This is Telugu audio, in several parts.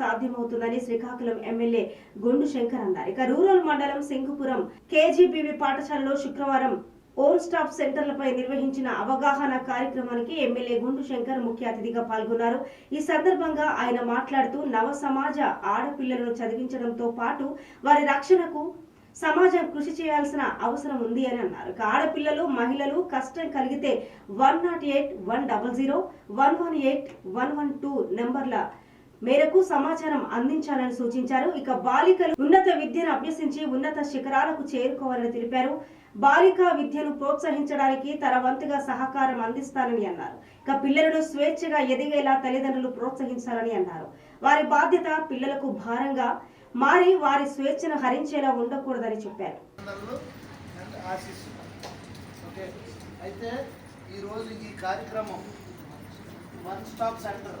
సాధ్యమవుతుందని శ్రీకాకుళం ఎమ్మెల్యే గుండు శంకర్ అన్నారు. ఇక రూరల్ మండలం సింగుపురం కేజీబీవీ పాఠశాలలో శుక్రవారం ఓన్ స్టాప్ సెంటర్లపై నిర్వహించిన అవగాహన కార్యక్రమానికి ఎమ్మెల్యే గుండు శంకర్ ముఖ్య అతిథిగా పాల్గొన్నారు. ఈ సందర్భంగా ఆయన మాట్లాడుతూ నవ సమాజ ఆడపిల్లలను చదివించడంతో పాటు వారి రక్షణకు సమాజం కృషి చేయాల్సిన అవసరం ఉంది అని అన్నారు. ఆడపిల్లలు మహిళలు కష్టం కలిగితే one nought eight one double zero one one eight one one two నెంబర్ల మేరకు సమాచారం అందించాలని సూచించారు. ఇక బాలికలు ఉన్నత విద్యను అభ్యసించి ఉన్నత శిఖరాలకు చేరుకోవాలని తెలిపారు. బాలికా విద్యను ప్రోత్సహించడానికి తన వంతుగా సహకారం అందిస్తానని అన్నారు. ఇక పిల్లలను స్వేచ్ఛగా ఎదిగేలా తల్లిదండ్రులు ప్రోత్సహించాలని అన్నారు. వారి బాధ్యత పిల్లలకు భారంగా మారి వారి స్వేచ్ఛను హరించేలా ఉండకూడదని చెప్పారు. అయితే ఈరోజు ఈ కార్యక్రమం వన్ స్టాప్ సెంటర్.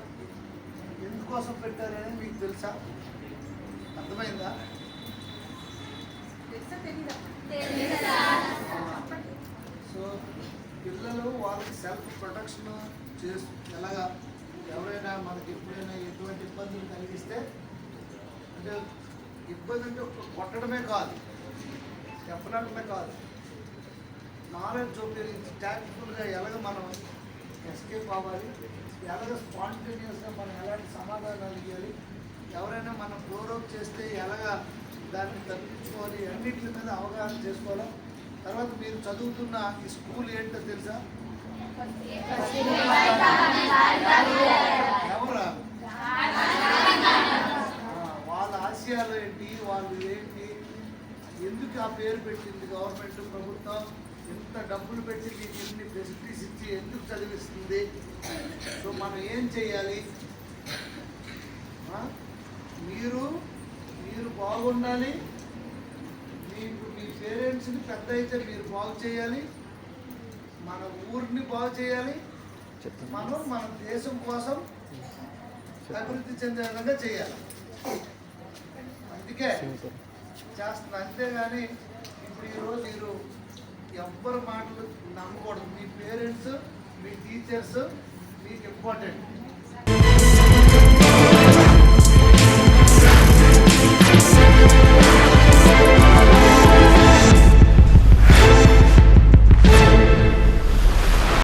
ఎందుకోసం పెట్టారని మీకు తెలుసా? అర్థమైందా? సో పిల్లలు వాళ్ళకి సెల్ఫ్ ప్రొటెక్షన్ చేసు ఎలాగా ఎవరైనా మనకి ఎప్పుడైనా ఎటువంటి ఇబ్బందులు కలిగిస్తే అంటే ఇబ్బంది అంటే ఒక కొట్టడమే కాదు. చెప్పడమే కాదు. నాలెడ్జ్ ఉపయోగించి ట్యాక్టిఫుల్గా ఎలాగ మనం ఎస్కేప్ అవ్వాలి. ఎలాగ స్పాంటేనియస్గా మనం ఎలాంటి సమాధానాలు ఇవ్వాలి ఎవరైనా మనం ప్రోరోప్ చేస్తే ఎలాగ దాన్ని తప్పించుకోవాలి? అన్నింటి మీద అవగాహన చేసుకోవడం. తర్వాత మీరు చదువుతున్న ఈ స్కూల్ ఏంటో తెలుసా? ఎవరా? వాళ్ళ ఆశయాలు ఏంటి? వాళ్ళు ఏంటి? ఎందుకు ఆ పేరు పెట్టింది గవర్నమెంట్ ప్రభుత్వం? డబ్బులు పెట్టి ఇన్ని ఫెసిలిటీస్ ఇచ్చి ఎందుకు చదివిస్తుంది? సో మనం ఏం చేయాలి? మీరు మీరు బాగుండాలి. మీకు మీ పేరెంట్స్ని పెద్ద అయితే మీరు బాగు చేయాలి. మన ఊరిని బాగు చేయాలి. మనం మన దేశం కోసం అభివృద్ధి చెందే విధంగా చేయాలి. అందుకే చేస్తున్నా. అంతేగాని ఇప్పుడు ఈరోజు మీరు ఎవ్వరి మాటలు నమ్మకూడదు. మీ పేరెంట్స్ మీ టీచర్స్ మీకు ఇంపార్టెంట్